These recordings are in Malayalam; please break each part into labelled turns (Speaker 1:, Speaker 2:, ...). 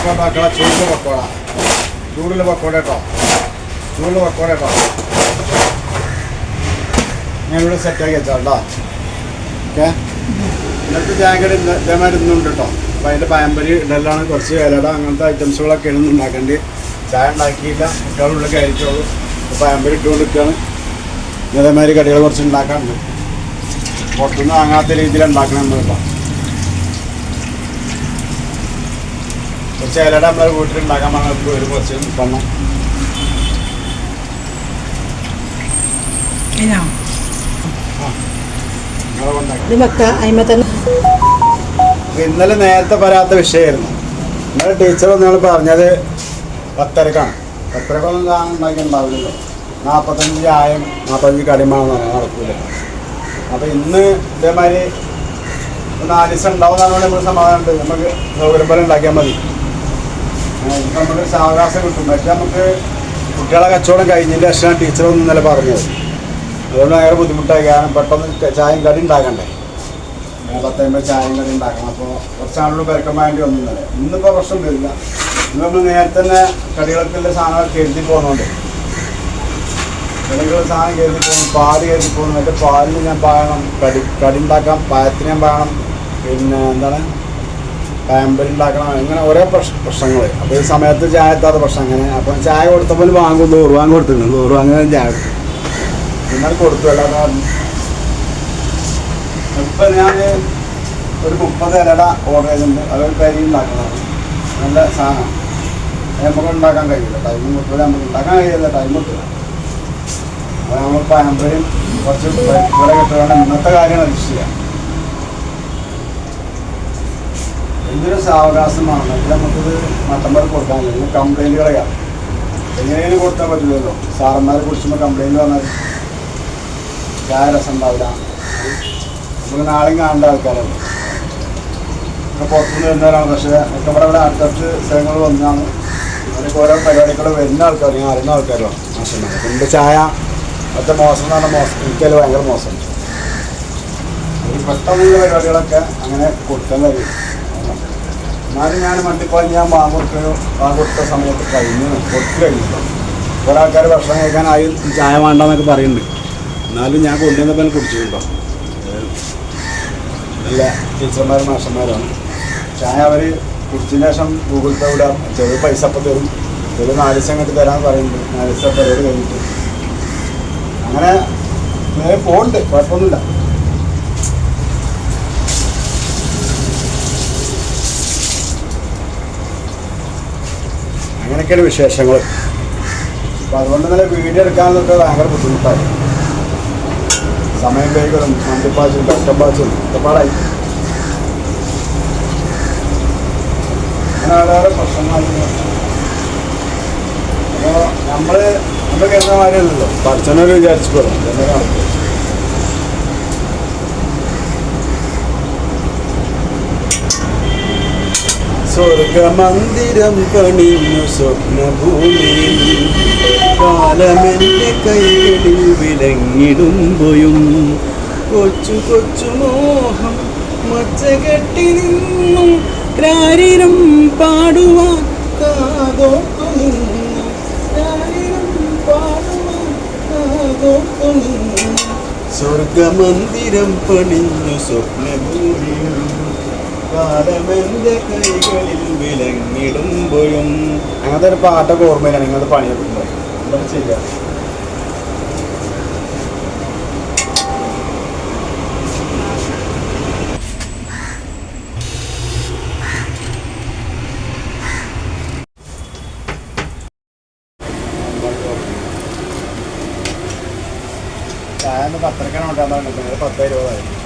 Speaker 1: ഇപ്പം ഉണ്ടാക്കണ ചൂടിൽ പക്കോട ചൂടിൽ പക്കോട കേട്ടോ. ചൂടിൽ പക്കോട കേട്ടോ ഞാനിവിടെ സെറ്റാക്കി വെച്ചാട്ടോ ഓക്കെ? ഇന്നത്തെ ജാക്കറ്റ് ഇതേമാതിരി ഇന്നുണ്ട് കേട്ടോ അതിന്റെ ഇടലാണ്. കുറച്ച് ഇലട അങ്ങനത്തെ ഐറ്റംസുകളൊക്കെ ആണ് ഉണ്ടാക്കേണ്ടി. ചായ ഉണ്ടാക്കിയില്ല. കുട്ടികളുള്ളിൽ കയറിച്ചോളൂ പാമ്പരി ഇട്ടുകൊണ്ട് നിൽക്കുകയാണ് കടികൾ കുറച്ച് ഉണ്ടാക്കാറുണ്ട് പുറത്തുനിന്ന് വാങ്ങാത്ത രീതിയിൽ ഉണ്ടാക്കണം കേട്ടോ കുറച്ച് നമ്മളെ വീട്ടിലുണ്ടാക്കാൻ പറഞ്ഞപ്പോൾ ഒരു കുറച്ച്
Speaker 2: തന്നെ.
Speaker 1: ഇന്നലെ നേരത്തെ വരാത്ത വിഷയമായിരുന്നു. ഇന്നലെ ടീച്ചർ നിങ്ങൾ പറഞ്ഞത് പത്തരക്കാണ്. പത്തരക്കൊന്നും കാണാൻ ഉണ്ടാക്കിയിട്ടുണ്ടാവില്ലല്ലോ. നാൽപ്പത്തഞ്ച് ചായം നാൽപ്പത്തഞ്ച് കടിമാണെന്ന് പറഞ്ഞാൽ നടക്കൂല. അപ്പോൾ ഇന്ന് ഇതേമാതിരി ഒരു നാല് ദിവസം ഉണ്ടാവുന്നതാണ് നമ്മൾ സമാധാനമുണ്ട്. നമുക്ക് സൗകര്യം പോലെ ഉണ്ടാക്കിയാൽ മതി. നമുക്ക് സാവകാശം കിട്ടും. പക്ഷേ നമുക്ക് കുട്ടികളെ കച്ചവടം കഴിഞ്ഞതിന്റെ ശേഷമാണ് ടീച്ചർ ഒന്ന് ഇന്നലെ പറഞ്ഞത്. അതുകൊണ്ട് ഭയങ്കര ബുദ്ധിമുട്ടായി. കാരണം പെട്ടെന്ന് ചായയും കടി ഉണ്ടാക്കണ്ടേ? പത്തമ്പത് ചായയും കടി ഉണ്ടാക്കണം. അപ്പോൾ കുറച്ചാളുകൾ പെരക്കം വേണ്ടി ഒന്നുമില്ല ഇന്നിപ്പോൾ പ്രശ്നം വരില്ല. ഇന്ന് നമ്മൾ നേരത്തെ തന്നെ കടികൾക്കുള്ള സാധനങ്ങൾ കരുതി പോകുന്നുണ്ട് കടികൾ സാധനം കരുതി പോകുന്നു പാൽ കരുതി പോകുന്നു മറ്റേ പാലിന് ഞാൻ പാകണം കടി കടി ഉണ്ടാക്കാം. പായത്തിന് ഞാൻ പാകണം പിന്നെ എന്താണ്? പാമ്പൽ ഉണ്ടാക്കണം അങ്ങനെ ഓരോ പ്രശ്ന പ്രശ്നങ്ങൾ അപ്പോൾ ഈ സമയത്ത് ചായ എത്താത്ത പ്രശ്നം അങ്ങനെ. അപ്പം ചായ കൊടുത്തപ്പോൾ വാങ്ങും നൂറ് വാങ്ങി കൊടുത്തിട്ടുണ്ട്. നൂറ് വാങ്ങി ചായ കൊടുത്തു. പിന്നെ കൊടുത്തു. അല്ലാതെ ഇപ്പം ഞാൻ ഒരു മുപ്പത് ഇലട ഓർഡർ ചെയ്തിട്ടുണ്ട്. അതൊരു കരി ഉണ്ടാക്കുന്നതാണ് നല്ല സാധനം. നമുക്ക് ഉണ്ടാക്കാൻ കഴിയില്ല. ടൈം കിട്ടില്ല നമുക്ക് ഉണ്ടാക്കാൻ കഴിയില്ല. ടൈം കിട്ടില്ല അപ്പോൾ നമ്മൾ പാമ്പരും കുറച്ച് വില കിട്ടുകയാണ് ഇന്നത്തെ കാര്യങ്ങൾ രക്ഷിക്കുക എന്തൊരു സാവകാശമാണ്. നമുക്കിത് മട്ടമ്പർ കൊടുക്കാൻ കഴിയും കളയാം. എങ്ങനെയും കൊടുത്താൽ പറ്റില്ലല്ലോ സാറന്മാരെ കുറിച്ചുമ്പോൾ കംപ്ലൈന്റ് വന്നാൽ രസം ഉണ്ടാവില്ല. നമുക്ക് നാളെയും കാണേണ്ട ആൾക്കാരല്ലേ പുറത്തുനിന്ന് വരുന്നവരാണ്. പക്ഷേ ഒക്കെ ഇവിടെ ഇവിടെ അടുത്തടുത്ത് സ്ഥലങ്ങൾ വന്നാണ്. അവരൊക്കെ ഓരോ പരിപാടികൾ വരുന്ന ആൾക്കാർ ഞാൻ അറിയുന്ന ആൾക്കാരാണ് മോശമാണ് എന്റെ ചായ അത്ര മോശം എന്ന് പറഞ്ഞാൽ മോശം. എനിക്കതിൽ ഭയങ്കര മോശം. പെട്ടെന്നുള്ള പരിപാടികളൊക്കെ അങ്ങനെ കൊടുക്കാൻ കഴിയും എന്നാലും ഞാൻ മട്ടിപ്പാൽ ഞാൻ വാങ്ങി കൊടുക്കുകയോ വാങ്ങി കൊടുത്ത സമയത്ത് കഴിഞ്ഞു. കൊടുത്തു കഴിഞ്ഞിട്ടോ കുറേ ആൾക്കാർ ഭക്ഷണം കഴിക്കാനായി ചായ വേണ്ടെന്നൊക്കെ പറയുന്നുണ്ട്. എന്നാലും ഞാൻ കൊണ്ടുവന്നപ്പോൾ കുടിച്ചിട്ടുണ്ടോ? നല്ല ടീച്ചർമാരും മാഷന്മാരാണ്. ചായ അവർ കുടിച്ചതിന് ശേഷം ഗൂഗിൾ പേ വിടാം. ചെറിയ പൈസ അപ്പം തരും. ചെറിയ നാല് ദിവസം കണ്ടിട്ട് തരാമെന്ന് പറയുന്നുണ്ട്. നാല് ദിവസം പരിപാടി കഴിഞ്ഞിട്ട്. അങ്ങനെ നേരെ പോകുന്നുണ്ട് കുഴപ്പമൊന്നുമില്ല. അങ്ങനെയൊക്കെയാണ് വിശേഷങ്ങൾ അപ്പം അതുകൊണ്ട് തന്നെ വീഡിയോ എടുക്കാനൊക്കെ ഭയങ്കര ബുദ്ധിമുട്ടായി. സമയം കൈകളും മണ്ടിപ്പാച്ചും കഷ്ടപ്പാച്ചും ഒക്കെപ്പാടായി അങ്ങനെ വളരെ പ്രശ്നമായിരുന്നു അപ്പോൾ നമ്മൾ നമ്മൾ കരുതുന്ന മാതിരിയല്ലല്ലോ. പഠിച്ചനൊരു വിചാരിച്ചു പോലും എന്നെ സ്വർഗമന്ദിരം പണിഞ്ഞു സ്വപ്നഭൂമിയിൽ. കാലമെന്റെ കൈകളിൽ വിലങ്ങിടുമ്പോഴും കൊച്ചു കൊച്ചു മോഹം മച്ചകെട്ടി നിന്നും. രാരിരം പാടുവാൻ കാതോർത്തു നിന്നു രാരിരം പാടുവാൻ സ്വർഗമന്ദിരം പണിഞ്ഞു സ്വപ്നഭൂമിയിൽ. കൈകളിൽ വിലങ്ങിടുമ്പോഴും അങ്ങനത്തെ ഒരു പാട്ടൊക്കെ ഓർമ്മയിലാണ്. നിങ്ങൾ പണിയെടുക്കുന്നത് എന്താ ചെയ്യുക ചായ രൂപ ആയിരുന്നു പത്ത്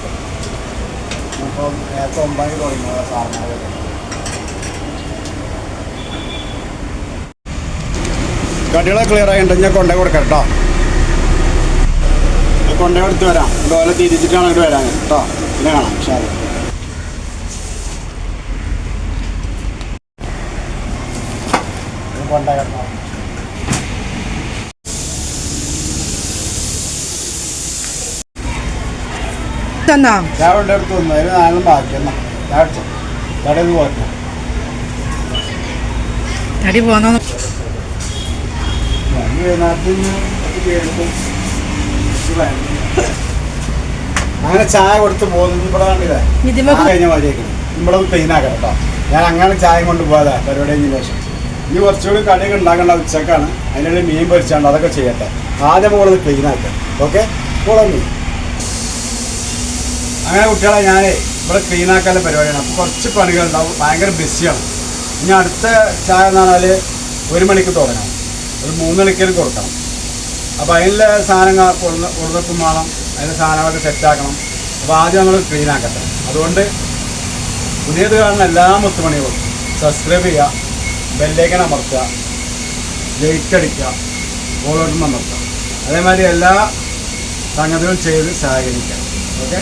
Speaker 1: അപ്പം നേരത്തെ ഒമ്പതിന് തുടങ്ങി സാറിനൊക്കെ കടികളെ ക്ലിയർ ആയിട്ട് ഞാൻ കൊണ്ടേ കൊടുക്കാം കേട്ടോ കൊണ്ടേ കൊടുത്ത് വരാം. ഇതുപോലെ തിരിച്ചിട്ടാണ് ഇങ്ങോട്ട് വരാൻ. കേട്ടോ പിന്നെ കാണാം. ശരി. കൊണ്ടേ കേട്ടോ
Speaker 2: തന്നാ
Speaker 1: ഞാൻ കൊണ്ട് എടുത്ത് വന്നു അതിന് നാലും ബാക്കി എന്നാ ഞാൻ അടിച്ചോ കടയിൽ ഭയങ്കര- അങ്ങനെ ചായ കൊടുത്ത് പോകുന്നു ഇവിടെ കണ്ടില്ലേ? കഴിഞ്ഞ മതിയേക്കണം ഇവിടെ ആക്കണം കേട്ടോ ഞാൻ അങ്ങനെ ചായ കൊണ്ട് പോയതാ പരിപാടി കഴിഞ്ഞ ശേഷം. ഇനി കുറച്ചുകൂടി കടിയൊക്കെ ഉണ്ടാക്കേണ്ട ഉച്ചക്കാണ്. അതിനുള്ള മീൻ പൊരിച്ചാണ്ട് അതൊക്കെ ചെയ്യട്ടെ. ആദ്യം മുകളിൽ ക്ലീൻ ആക്കാം. ഓക്കെ പോളി അങ്ങനെ കുട്ടികളെ ഞാൻ ഇവിടെ ക്ലീനാക്കാൻ പരിപാടിയാണ്. അപ്പോൾ കുറച്ച് പണികളുണ്ടാവും. ഭയങ്കര ബിസിയാണ് ഇനി അടുത്ത ചായ എന്ന് പറഞ്ഞാൽ ഒരു മണിക്ക് തുടങ്ങണം. ഒരു മൂന്ന് മണിക്കേലും കൊടുക്കണം. അപ്പോൾ അതിന്റെ സാധനങ്ങൾ കൊടുന്ന് കൊടുക്കും വേണം. അതിന്റെ സാധനങ്ങളൊക്കെ സെറ്റാക്കണം അപ്പോൾ ആദ്യം നമ്മൾ ക്ലീനാക്കട്ടെ അതുകൊണ്ട് പുതിയത് കാണുന്ന എല്ലാ മുത്തുമണികളും സബ്സ്ക്രൈബ് ചെയ്യുക ബെല്ലേക്കൻ അമർത്തുക ലൈറ്റ് അടിക്കുക ഓളോട്ടും അമർത്തുക. അതേമാതിരി എല്ലാ സംഗതികളും ചെയ്ത് സഹകരിക്കുക. ഓക്കെ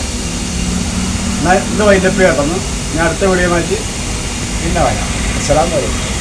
Speaker 1: ഇത് വൈൻഡപ്പ് കേട്ടെന്ന് ഞാൻ അടുത്ത വീഡിയോ മാറ്റി പിന്നെ വരാം. അസ്സലാം വലൈക്കും